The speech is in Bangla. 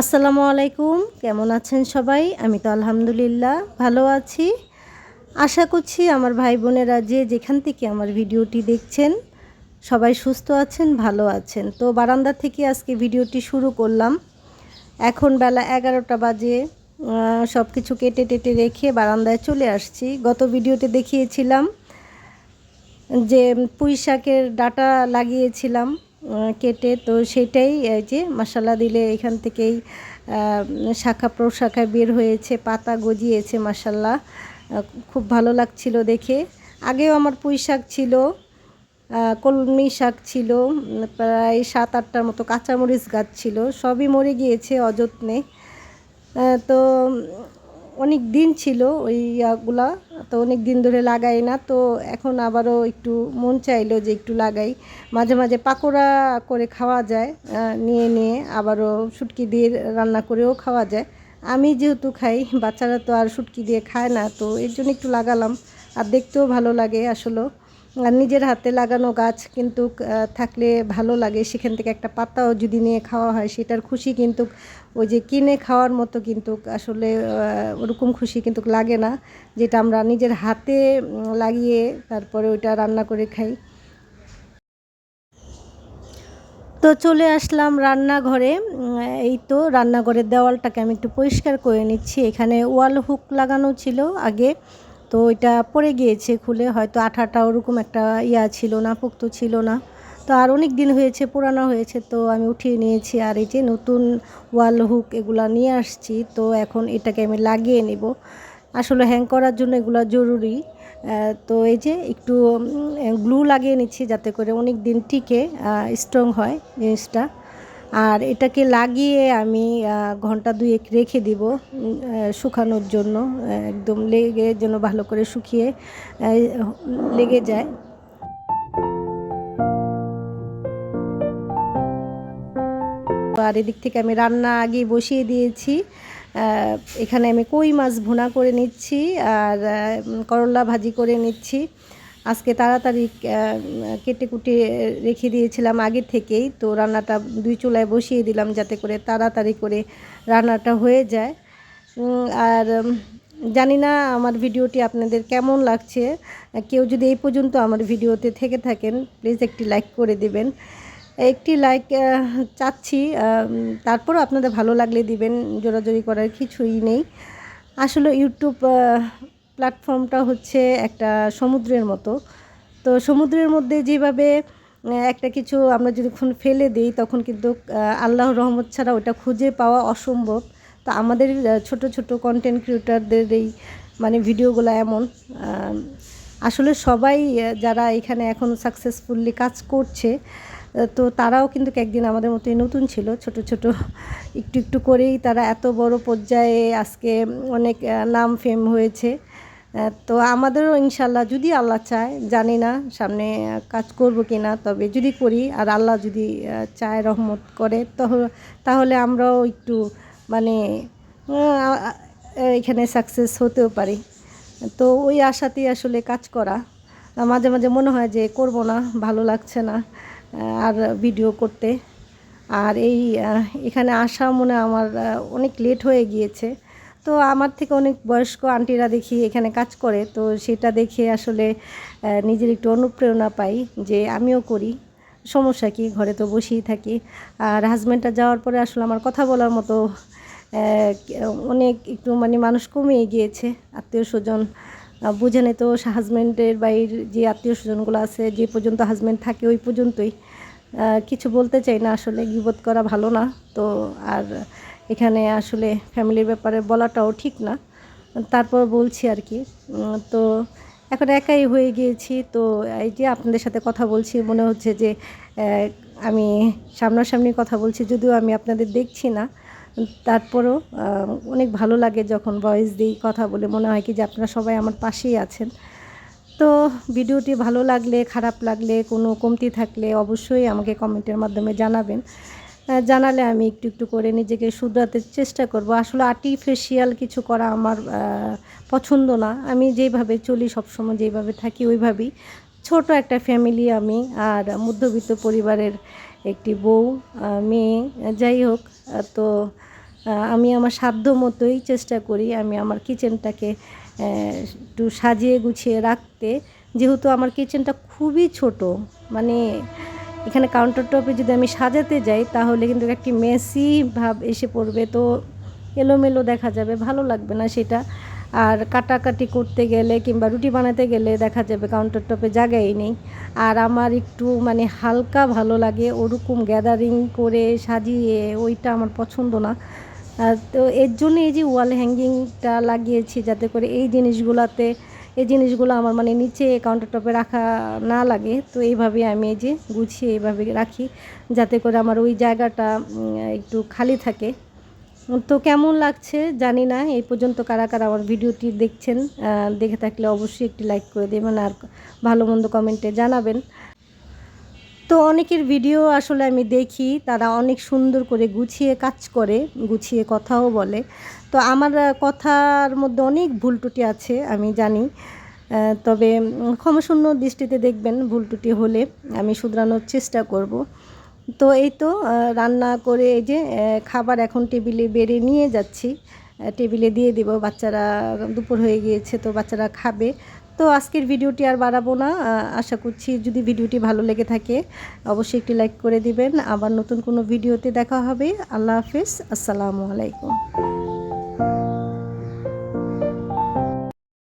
আসসালামু আলাইকুম। কেমন আছেন সবাই? আমি তো আলহামদুলিল্লাহ ভালো আছি। আশা করছি আমার ভাই বোনেরা যে যেখান থেকে আমার ভিডিওটি দেখছেন, সবাই সুস্থ আছেন, ভালো আছেন। তো বারান্দা থেকে আজকে ভিডিওটি শুরু করলাম। এখন বেলা এগারোটা বাজে। সব কিছু কেটে টেটে রেখে বারান্দায় চলে আসছি। গত ভিডিওতে দেখিয়েছিলাম যে পুঁই শাকের ডাটা লাগিয়েছিলাম। কেটে, তো সেটাই যে মশালা দিলে এখান থেকেই শাখা প্রশাখা বের হয়েছে, পাতা গজিয়েছে মাসাল্লাহ খুব ভালো লাগছিল দেখে। আগেও আমার পুঁই শাক ছিল কলমি শাক ছিল, প্রায় সাত আটটার মতো কাঁচামরিচ গাছ ছিল, সবই মরে গিয়েছে অযত্নে। তো অনেক দিন ছিল ওই ইয়াগুলা, তো অনেক দিন ধরে লাগাই না, তো এখন আবারও একটু মন চাইলো যে একটু লাগাই। মাঝে মাঝে পাকোড়া করে খাওয়া যায় নিয়ে নিয়ে আবারও শুটকি দিয়ে রান্না করেও খাওয়া যায়। আমি যেহেতু খাই, বাচ্চারা তো আর শুটকি দিয়ে খায় না, তো এর জন্য একটু লাগালাম। আর দেখতেও ভালো লাগে আসলে আর নিজের হাতে লাগানো গাছ কিন্তু থাকলে ভালো লাগে। সেখান থেকে একটা পাতাও যদি নিয়ে খাওয়া হয়, সেটার খুশি কিন্তু, ওই যে কিনে খাওয়ার মতো কিন্তু আসলে ওরকম খুশি কিন্তু লাগে না, যেটা আমরা নিজের হাতে লাগিয়ে তারপরে ওইটা রান্না করে খাই। তো চলে আসলাম রান্নাঘরে এই তো রান্নাঘরের দেওয়ালটাকে আমি একটু পরিষ্কার করে নিচ্ছি। এখানে ওয়াল হুক লাগানো ছিল আগে। তো ওইটা পড়ে গিয়েছে খুলে, হয়তো আঠাটা ওরকম একটা ইয়া ছিল না, পোক্ত ছিল না। তো আর অনেক দিন হয়েছে, পুরানো হয়েছে, তো আমি উঠিয়ে নিয়েছি। আর এই যে নতুন ওয়াল হুক এগুলা নিয়ে আসছি, তো এখন এটাকে আমি লাগিয়ে নেব। আসলে হ্যাং করার জন্য এগুলো জরুরি। তো এই যে একটু গ্লু লাগিয়ে নিচ্ছি যাতে করে অনেক দিন টিকে স্ট্রং হয় জিনিসটা। আর এটাকে লাগিয়ে আমি ঘণ্টা দুয়েক রেখে দিব শুকানোর জন্য একদম লেগে যেন ভালো করে শুকিয়ে লেগে যায়। আর এদিক থেকে আমি রান্না আগে বসিয়ে দিয়েছি। এখানে আমি কই মাছ ভুনা করে নিচ্ছি, আর করলা ভাজি করে নিচ্ছি। আজকে তাড়াতাড়ি কেটে কুটে রেখে দিয়েছিলাম আগে থেকেই। তো রান্নাটা দুই চুলায় বসিয়ে দিলাম যাতে করে তাড়াতাড়ি করে রান্নাটা হয়ে যায়। আর জানি না আমার ভিডিওটি আপনাদের কেমন লাগছে। কেউ যদি এই পর্যন্ত আমার ভিডিওতে থেকে থাকেন প্লিজ একটি লাইক করে দিবেন। একটি লাইক চাচ্ছি তারপরও আপনাদের ভালো লাগলে দিবেন, জোরাজোরি করার কিছুই নেই। আসলে ইউটিউব প্ল্যাটফর্মটা হচ্ছে একটা সমুদ্রের মতো। তো সমুদ্রের মধ্যে যেভাবে একটা কিছু আমরা যখন ফেলে দিই, তখন কিন্তু আল্লাহ রহমত ছাড়া ওটা খুঁজে পাওয়া অসম্ভব। তো আমাদের ছোট ছোট কন্টেন্ট ক্রিয়েটারদের এই মানে ভিডিওগুলো এমন। আসলে সবাই যারা এখানে এখন সাকসেসফুলি কাজ করছে তো তারাও কিন্তু একদিন আমাদের মতোই নতুন ছিল। ছোট ছোট, একটু একটু করেই তারা এত বড় পর্যায়ে আজকে অনেক নাম ফেম হয়েছে। তো আমাদেরও ইনশাল্লাহ যদি আল্লাহ চায়, জানি না সামনে কাজ করব কি না তবে যদি করি, আর আল্লাহ যদি চায়, রহমত করে, তহ- তাহলে আমরাও একটু মানে এখানে সাকসেস হতেও পারি। তো ওই আশাতেই আসলে কাজ করা। মাঝে মাঝে মনে হয় যে করব না, ভালো লাগছে না আর ভিডিও করতে। আর এই এখানে আসা মনে আমার অনেক লেট হয়ে গিয়েছে। তো আমার থেকে অনেক বয়স্ক আন্টিরা দেখি এখানে কাজ করে, তো সেটা দেখে আসলে নিজের একটু অনুপ্রেরণা পাই যে আমিও করি। সমস্যা কি? ঘরে তো বসেই থাকি। আর হাজব্যান্ডটা যাওয়ার পরে আসলে আমার কথা বলার মতো অনেক একটু মানে মানুষ কমিয়ে গিয়েছে। আত্মীয় স্বজন বুঝে নেই তো হাজব্যান্ডের বাইর যে আত্মীয় স্বজনগুলো আছে, যে পর্যন্ত হাজব্যান্ড থাকে ওই পর্যন্তই। কিছু বলতে চাই না আসলে গিবোধ করা ভালো না। তো আর এখানে আসলে ফ্যামিলির ব্যাপারে বলাটাও ঠিক না। তারপর বলছি আর কি তো এখন একাই হয়ে গিয়েছি, তো এই যে আপনাদের সাথে কথা বলছি, মনে হচ্ছে যে আমি সামনাসামনি কথা বলছি, যদিও আমি আপনাদের দেখছি না। তারপরও অনেক ভালো লাগে যখন ভয়েস দিই কথা বলে, মনে হয় কি যে আপনারা সবাই আমার পাশেই আছেন। তো ভিডিওটি ভালো লাগলে, খারাপ লাগলে, কোনো কমতি থাকলে অবশ্যই আমাকে কমেন্টের মাধ্যমে জানাবেন। জানালে আমি একটু একটু করে নিজেকে শুধরাতে চেষ্টা করব। আসলে আর্টিফিশিয়াল কিছু করা আমার পছন্দ না। আমি যেভাবে চলি, সবসময় যেভাবে থাকি, ওইভাবেই। ছোট একটা ফ্যামিলি আমি আর মধ্যবিত্ত পরিবারের একটি বউ মেয়ে, যাই হোক তো আমি আমার সাধ্য মতোই চেষ্টা করি আমি আমার কিচেনটাকে একটু সাজিয়ে গুছিয়ে রাখতে। যেহেতু আমার কিচেনটা খুবই ছোট মানে এখানে কাউন্টার টপে যদি আমি সাজাতে যাই, তাহলে কিন্তু একটি মেসি ভাব এসে পড়বে। তো এলোমেলো দেখা যাবে, ভালো লাগবে না সেটা। আর কাটাকাটি করতে গেলে কিংবা রুটি বানাতে গেলে দেখা যাবে কাউন্টার টপে জায়গাই নেই। আর আমার একটু মানে হালকা ভালো লাগে ওরকম গ্যাদারিং করে সাজিয়ে, ওইটা আমার পছন্দ না। তো এর জন্য এই যে ওয়াল হ্যাঙ্গিংটা লাগিয়েছি যাতে করে এই জিনিসগুলোতে এই জিনিসগুলো আমার মানে নিচে কাউন্টার টপে রাখা না লাগে। তো এইভাবে আমি এই যে গুছিয়ে এইভাবে রাখি যাতে করে আমার ওই জায়গাটা একটু খালি থাকে। তো কেমন লাগছে জানি না, এই পর্যন্ত কারা কারা আমার ভিডিওটি দেখছেন দেখে থাকলে অবশ্যই একটি লাইক করে দেবেন আর ভালো মন্দ কমেন্টে জানাবেন। তো অনেকের ভিডিও আসলে আমি দেখি, তারা অনেক সুন্দর করে গুছিয়ে কাজ করে, গুছিয়ে কথাও বলে। তো আমার কথার মধ্যে অনেক ভুল ত্রুটি আছে, আমি জানি। তবে ক্ষমাশূন্য দৃষ্টিতে দেখবেন ভুল ত্রুটি হলে আমি শুধরানোর চেষ্টা করব। তো এই তো রান্না করে এই যে খাবার এখন টেবিলে বেড়ে নিয়ে যাচ্ছি। টেবিলে দিয়ে দিব, বাচ্চারা দুপুর হয়ে গিয়েছে তো বাচ্চারা খাবে। তো আজকের ভিডিওটি আর বাড়াবো না। আশা করছি যদি ভিডিওটি ভালো লেগে থাকে, অবশ্যই একটি লাইক করে দিবেন। আবার নতুন কোনো ভিডিওতে দেখা হবে। আল্লাহ হাফিজ। আসসালামু আলাইকুম।